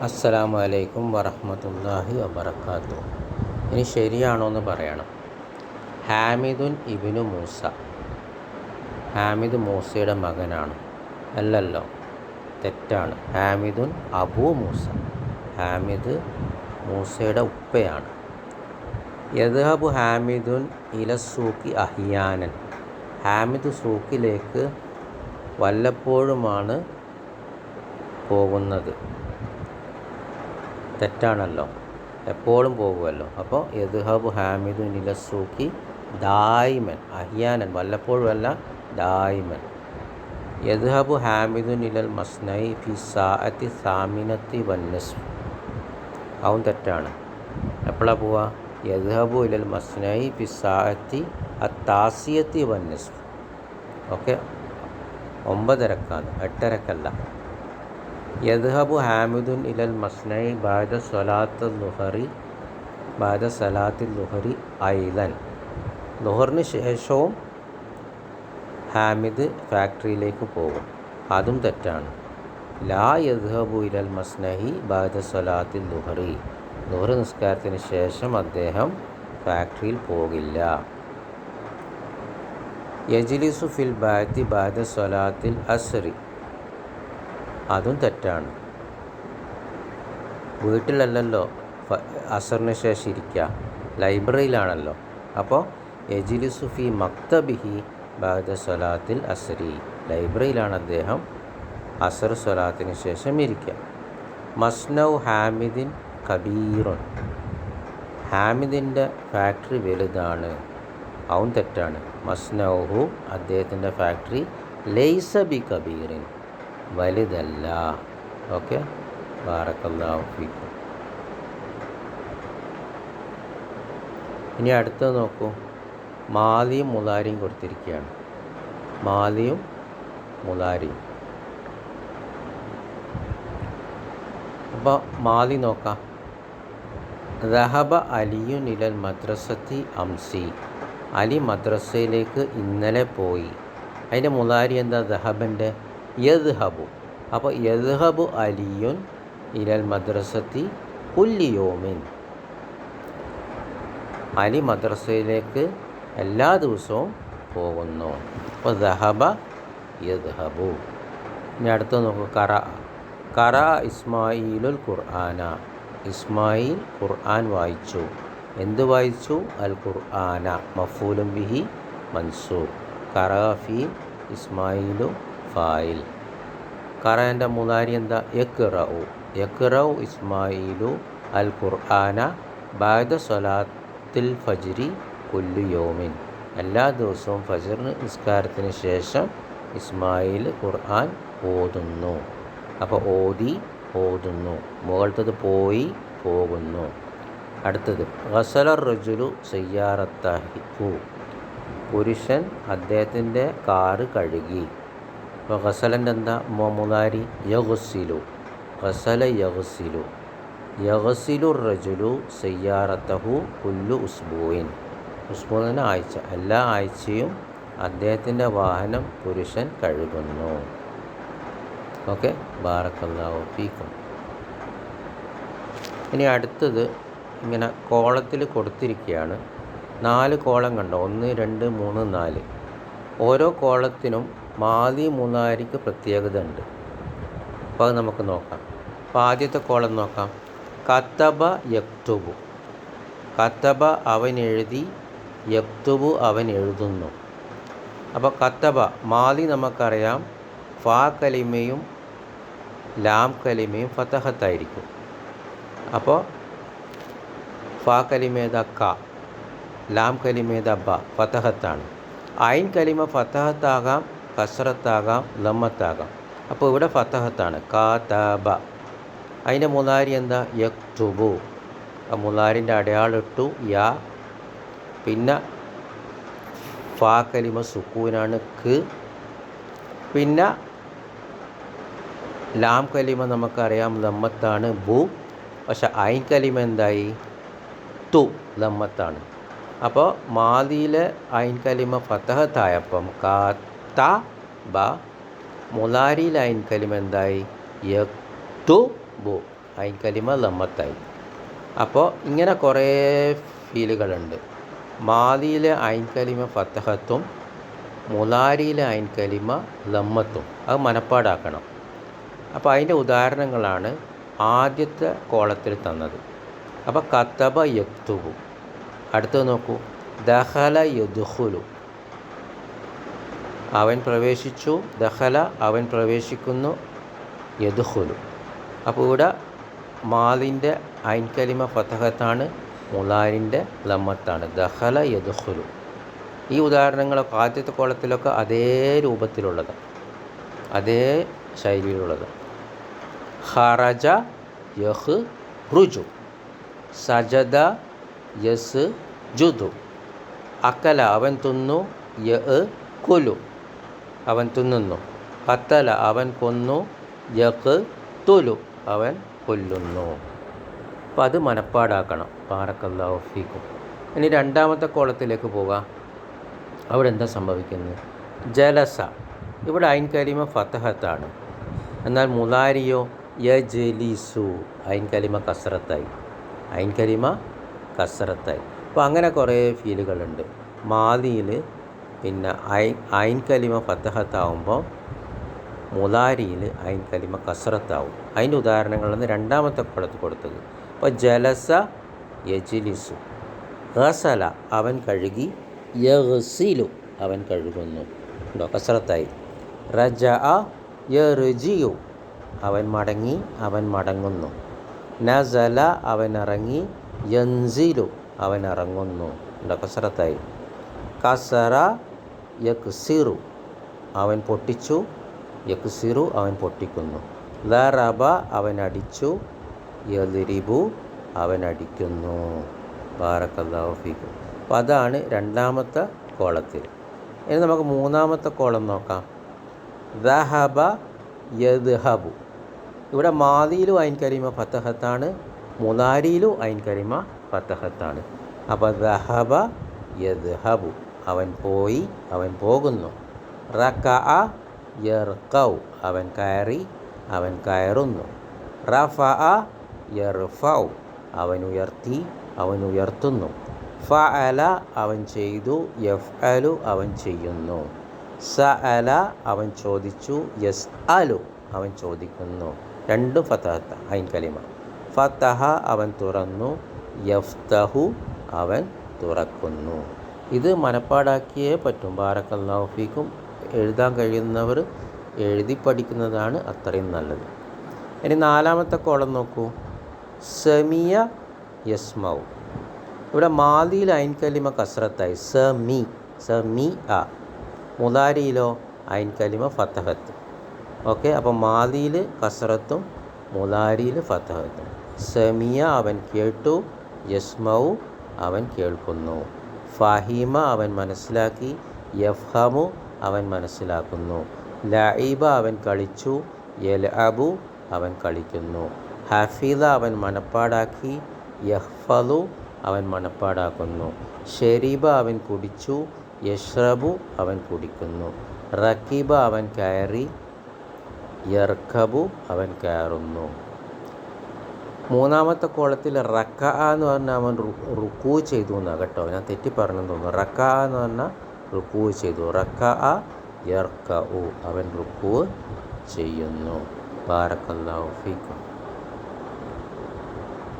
അസ്സലാമു അലൈക്കും വറഹമത്തല്ലാഹി വബർക്കാത്തു ഇനി ശരിയാണോ എന്ന് പറയണം. ഹാമിദുൻ ഇബിനു മൂസ. ഹാമിദ് മൂസയുടെ മകനാണ്. അല്ലല്ലോ തെറ്റാണ്. ഹാമിദുൻ അബു മൂസ. ഹാമിദ് മൂസയുടെ ഉപ്പയാണ്. യദ്ഹബു ഹാമിദുൻ ഇലസൂക്കി അഹിയാനൻ. ഹാമിദ് സൂക്കിലേക്ക് വല്ലപ്പോഴുമാണ് പോകുന്നത്. തെറ്റാണല്ലോ. എപ്പോഴും പോകുമല്ലോ അപ്പോൾ യദ്ഹബു ഹാമിദു നിലസൂക്കി ദായിമൻ അഹിയാനൻ വല്ലപ്പോഴും അല്ല ദായിമൻ. യദ്ഹബു ഹാമിദു നിലൽ മസ്നൈ ഫി സാഅത്തി സാമിനത്തി വന്നസ് അവൻ തെറ്റാണ്. എപ്പോഴാണ് പോവുക യദ്ഹബു ഇലൽ മസ്നൈ ഫി സാഅത്തി അത്താസിയത്തി വന്നസ് ഓക്കെ? ഒമ്പതരക്കാണ്. എട്ടരക്കല്ല. യദ്ഹബു ഹാമിദുൻ ഇലൽ മസ്നൈ ബാദ സ്വലാത്ത് ലുഹറി ബാദ സലാത്തിൽ ലുഹറി ഐലൻ. ലുഹറിന് ശേഷവും ഹാമിദ് ഫാക്ടറിയിലേക്ക് പോകും. അതും തെറ്റാണ്. ലാ യദ്ഹബു ഇലൽ മസ്നഹി ബാദ സ്വലാത്തിൽ ലുഹറി ലുഹർ നിസ്കാരത്തിന് ശേഷം അദ്ദേഹം ഫാക്ടറിയിൽ പോകില്ല. യജിലിസു ഫിൽ ബാത്തി ബാദ സ്വലാത്തിൽ അസ്രി. അതും തെറ്റാണ്. വീട്ടിലല്ലല്ലോ അസറിന് ശേഷം ഇരിക്കുക ലൈബ്രറിയിലാണല്ലോ. അപ്പോൾ യജിലിസു സുഫി മക്തബിഹി ബാദ സ്വലാത്തിൽ അസരി. ലൈബ്രറിയിലാണ് അദ്ദേഹം അസർ സ്വലാത്തിന് ശേഷം ഇരിക്കുക മസ്നൗ ഹാമിദിൻ കബീറുൻ. ഹാമിദിന്റെ ഫാക്ടറി വലുതാണ്. അവൻ തെറ്റാണ്. മസ്നൗഹു അദ്ദേഹത്തിന്റെ ഫാക്ടറി ലൈസ ബി കബീറിൻ. വലുതല്ല. ഓക്കെ? വാറക്കല്ലാഫിക്കും ഫീക്കും ഇനി അടുത്തത് നോക്കൂ. മാലിയും മുലാരിയും കൊടുത്തിരിക്കുകയാണ്. മാലിയും മുലാരിയും. അപ്പോൾ മാലി നോക്കാം. റഹബ അലിയു നിലൽ മദ്രസത്തി അംസി. അലി മദ്രസയിലേക്ക് ഇന്നലെ പോയി. അതിന്റെ മുലാരി എന്താ ദഹബന്റെ യദ്ഹബു. അപ്പോൾ യദ്ഹബു അലിയുൻ ഇലൽ മദ്രസത്തി കുല്ലിയോമിൻ അലി മദ്രസയിലേക്ക് എല്ലാ ദിവസവും പോകുന്നു. അപ്പോൾ ദഹബ യദ്ഹബു. ഇനി അടുത്ത നോക്കൂ കറ കറ ഇസ്മായിലുൽ ഖുർആന. ഇസ്മായിൽ ഖുർആൻ വായിച്ചു. എന്ത് വായിച്ചു? അൽ ഖുർആന. മഫൂലും ബിഹി മൻസൂർ. കറാഫി ഇസ്മായിലു ഫായിൽ. ഖറാന്റെ മുതാരി എന്താ? യക്റഉ യക്റഉ ഇസ്മായിലു അൽ ഖുർആന ബാദ സൊലാത്തിൽ ഫജ്രി കൊല്ലു യോമിൻ. എല്ലാ ദിവസവും ഫജറിന് നിസ്കാരത്തിന് ശേഷം ഇസ്മായിൽ ഖുർആൻ ഓതുന്നു. അപ്പോൾ ഓതി ഓതുന്നു. മുകളത്തത് പോയി പോകുന്നു. അടുത്തത് ഗസലർ റജുലു സയ്യാറത്താഹിഹു പുരുഷൻ അദ്ദേഹത്തിന്റെ കാറ് കഴുകി. അപ്പോൾ ഗസലന്റെ എന്താ മുതാരി യഗുസിലു ഗസല യഗുസിലു യഗസിലു റജുലു സയ്യാറത്തഹു കുല്ലു ഉസ്ബൂയിൻ ഉസ്ബൂവിന് ആഴ്ച. എല്ലാ ആഴ്ചയും അദ്ദേഹത്തിന്റെ വാഹനം പുരുഷൻ കഴുകുന്നു. ഓക്കെ? ബാറക്കല്ലാഹു ഫീക്കും. ഇനി അടുത്തത് ഇങ്ങനെ കോളത്തിൽ കൊടുത്തിരിക്കുകയാണ്. നാല് കോളം കണ്ടോ? ഒന്ന് രണ്ട് മൂന്ന് നാല്. ഓരോ കോളത്തിനും മാലി മൂന്നാരിക്ക് പ്രത്യേകത ഉണ്ട് അപ്പോൾ അത് നമുക്ക് നോക്കാം. അപ്പോൾ ആദ്യത്തെ കോളം നോക്കാം. കത്തബ യക്തുബു. കത്തബ അവൻ എഴുതി യക്തുബു അവൻ എഴുതുന്നു. അപ്പോൾ കത്തബ മാലി നമുക്കറിയാം ഫാ കലിമയും ലാം കലിമയും ഫതഹത്തായിരിക്കും. അപ്പോൾ ഫാ കലിമേത ക ലാം കലിമേത ബ ഫതഹത്താണ്. ഐൻ കലിമ ഫതഹത്താകാം കസറത്താകാം ലമ്മത്താകാം. അപ്പോൾ ഇവിടെ ഫത്തഹത്താണ് കാതാബ. അതിന്റെ മുലാരി എന്താ? യക്തുബു. ആ മുലാരിന്റെ അടയാളം ഇട്ടു യാ. പിന്നെ ഫാ കലിമ സുക്കൂനാണ് ക്ക് പിന്നെ ലാം കലിമ നമുക്കറിയാം ലമ്മത്താണ് ബു. പക്ഷെ ഐ കലിമ എന്തായി? തു ലമ്മത്താണ്. അപ്പോൾ മാതിയിലെ ഐൻ കലിമ ഫത്തഹത്തായപ്പം കാ ത ബ. മുലാരിയിലെ ലൈൻ കലിമ എന്തായി? യക്തു ബു. ഐൻ കലിമ ലമ്മത്തായി. അപ്പോൾ ഇങ്ങനെ കുറേ ഫീലുകളുണ്ട്. മാലിയിലെ ഐൻ കലിമ ഫത്തഹത്തും മുലാരിയിലെ ഐൻ കലിമ ലമ്മത്തും. അത് മനപ്പാടാക്കണം. അപ്പോൾ അതിന്റെ ഉദാഹരണങ്ങളാണ് ആദ്യത്തെ കോളത്തിൽ തന്നത്. അപ്പോൾ കത്തബ യക്തുബു അടുത്തത് നോക്കൂ. ദഹല യദുഹുലു അവൻ പ്രവേശിച്ചു ദഹല അവൻ പ്രവേശിക്കുന്നു യദുഹുലു അപ്പോൾ ഇവിടെ മാലിന്റെ ഐൻകലിമ ഫതഹത്താണ് മുലാലിന്റെ ലമ്മത്താണ്. ദഹല യദുഹുലു ഈ ഉദാഹരണങ്ങളൊക്കെ ആദ്യത്തെ കോളത്തിലൊക്കെ അതേ രൂപത്തിലുള്ളത്. അതേ ശൈലിയിലുള്ളത്. ഹറജ യഹ് റുജു. സജദ യസ് ജുദു. അക്കല അവൻ തിന്നു യ അവൻ തിന്നുന്നു. കത്തല അവൻ കൊന്നു. യക്ക് തുലു അവൻ കൊല്ലുന്നു. അപ്പം അത് മനപ്പാടാക്കണം. പാറക്കല്ലാഹു ഫീക്കും. ഇനി രണ്ടാമത്തെ കോളത്തിലേക്ക് പോകാം. അവിടെ എന്താ സംഭവിക്കുന്നത്? ജലസ. ഇവിടെ അയിൻ കലിമ ഫത്തഹത്താണ് എന്നാൽ മുലാരിയോ യ ജലീസു അയിൻ കലിമ കസറത്തായി. അയിൻ കലിമ കസറത്തായി. അപ്പോൾ അങ്ങനെ കുറേ ഫീലുകളുണ്ട്. മാലിയിൽ പിന്നെ ഐ ഐൻ കലിമ ഫത്തഹത്താവുമ്പോൾ മുലാരിയിൽ ഐൻ കലിമ കസറത്താവും അതിന്റെ ഉദാഹരണങ്ങളാണ് രണ്ടാമത്തെ കുളത്ത് കൊടുത്തത്. അപ്പോൾ ജലസ യജിലിസു. ഹസല അവൻ കഴുകി. യഹസിലു അവൻ കഴുകുന്നു. ഉണ്ടോ? കസറത്തായി റജ യറുജിയു അവൻ മടങ്ങി അവൻ മടങ്ങുന്നു. നസല അവൻ ഇറങ്ങി. യൻസിലു അവൻ ഇറങ്ങുന്നു. ഉണ്ടോ? കസറത്തായി കസറ യക്സിറു. അവൻ പൊട്ടിച്ചു. യക്സിറു അവൻ പൊട്ടിക്കുന്നു. ലറബ അവൻ അടിച്ചു. യലിരിബു അവൻ അടിക്കുന്നു. ബാറക്കല്ലാഹു ഫീക്കും. അപ്പോൾ അതാണ് രണ്ടാമത്തെ കോളത്തിൽ. ഇനി നമുക്ക് മൂന്നാമത്തെ കോളം നോക്കാം. ദഹബ യദ്ഹബു. ഇവിടെ മാതിയിലും ഐൻ കരീമ ഫത്തഹത്താണ്. മൂന്നാരിയിലും ഐൻ കരീമ ഫത്തഹത്താണ്. അപ്പോൾ ദഹബ യദ്ഹബു. അവൻ പോയി അവൻ പോകുന്നു. റക യർക്കൗ അവൻ കയറി അവൻ കയറുന്നു. റഫ യർഫൗ അവൻ ഉയർത്തി അവൻ ഉയർത്തുന്നു. ഫ അല അവൻ ചെയ്തു. യഫ് അലു അവൻ ചെയ്യുന്നു. സ അല അവൻ ചോദിച്ചു. യസ് അലു അവൻ ചോദിക്കുന്നു. രണ്ടും ഫത്തഹത്ത ഐൻ കലിമ. ഫത്തഹ അവൻ തുറന്നു. യഫ്തഹു അവൻ തുറക്കുന്നു. ഇത് മനപ്പാടാക്കിയേ പറ്റും. ബാറക്കല്ലാഫിക്കും എഴുതാൻ കഴിയുന്നവർ എഴുതി പഠിക്കുന്നതാണ് അത്രയും നല്ലത്. ഇനി നാലാമത്തെ കോളം നോക്കൂ. സമിയ യസ്മൗ. ഇവിടെ മാതിയിൽ അയൻകലിമ കലിമ കസറത്തായി സ മി സ മി അ. മുതാരിയിലോ ഐൻ കലിമ ഫത്തഹത്ത് ഓക്കെ അപ്പം മാതിയിൽ കസ്രത്തും മുതാരിയിൽ ഫത്തഹത്തും സമിയ അവൻ കേട്ടു യസ്മൗ അവൻ കേൾക്കുന്നു. ഫഹിമ അവൻ മനസ്സിലാക്കി യഫ്ഹമു അവൻ മനസ്സിലാക്കുന്നു ലൈബ അവൻ കളിച്ചു യൽഅബു അവൻ കളിക്കുന്നു ഹഫീദ അവൻ മനപ്പാടാക്കി യഹ്ഫലു അവൻ മനപ്പാടാക്കുന്നു ഷെരീബ അവൻ കുടിച്ചു യഷ്റബു അവൻ കുടിക്കുന്നു റക്കീബ അവൻ കയറി യർഖബു അവൻ കയറുന്നു. മൂന്നാമത്തെ കോളത്തിൽ റക്ക എന്ന് പറഞ്ഞാൽ അവൻ റുക്കൂ ചെയ്തു എന്നാണ് കേട്ടോ. ഞാൻ തെറ്റി പറഞ്ഞെന്ന് തോന്നുന്നു. റക്ക എന്ന് പറഞ്ഞാൽ റുക്കൂ ചെയ്തു. റക്ക യർക്ക അവൻ റുക്കൂ ചെയ്യുന്നു. ബാറക്കല്ലാഹു ഫീക്കും.